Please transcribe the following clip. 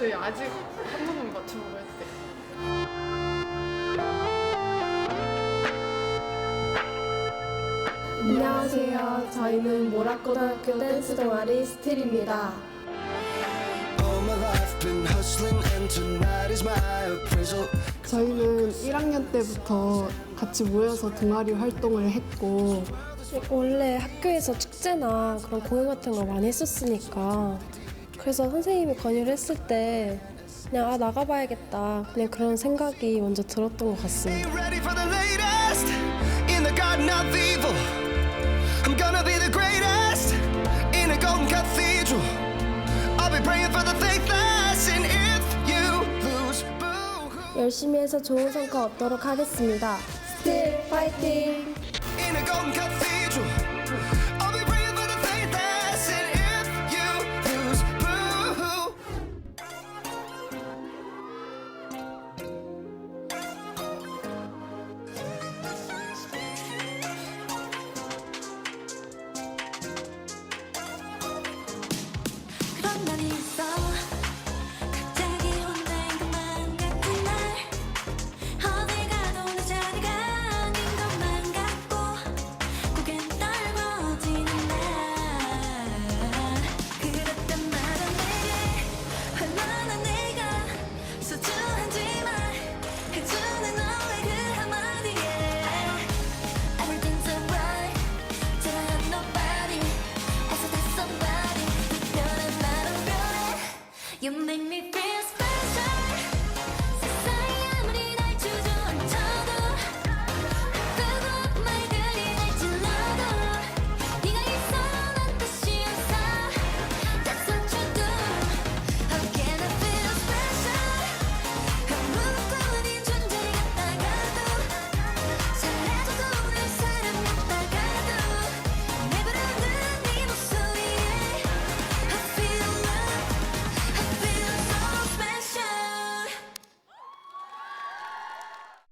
저희 아직 한 번만 맞춰보고 했대. 안녕하세요. 저희는 모락고등학교 댄스 동아리 스틸입니다. All my life been hustling and tonight is my appraisal 저희는 1학년 때부터 같이 모여서 동아리 활동을 했고 원래 학교에서 축제나 그런 공연 같은 거 많이 했었으니까 그래서 선생님이 건의를 했을 때 그냥 아 나가봐야겠다 그냥 그런 생각이 먼저 들었던 것 같습니다. 열심히 해서 좋은 성과 얻도록 하겠습니다. 스틸 파이팅! You make me feel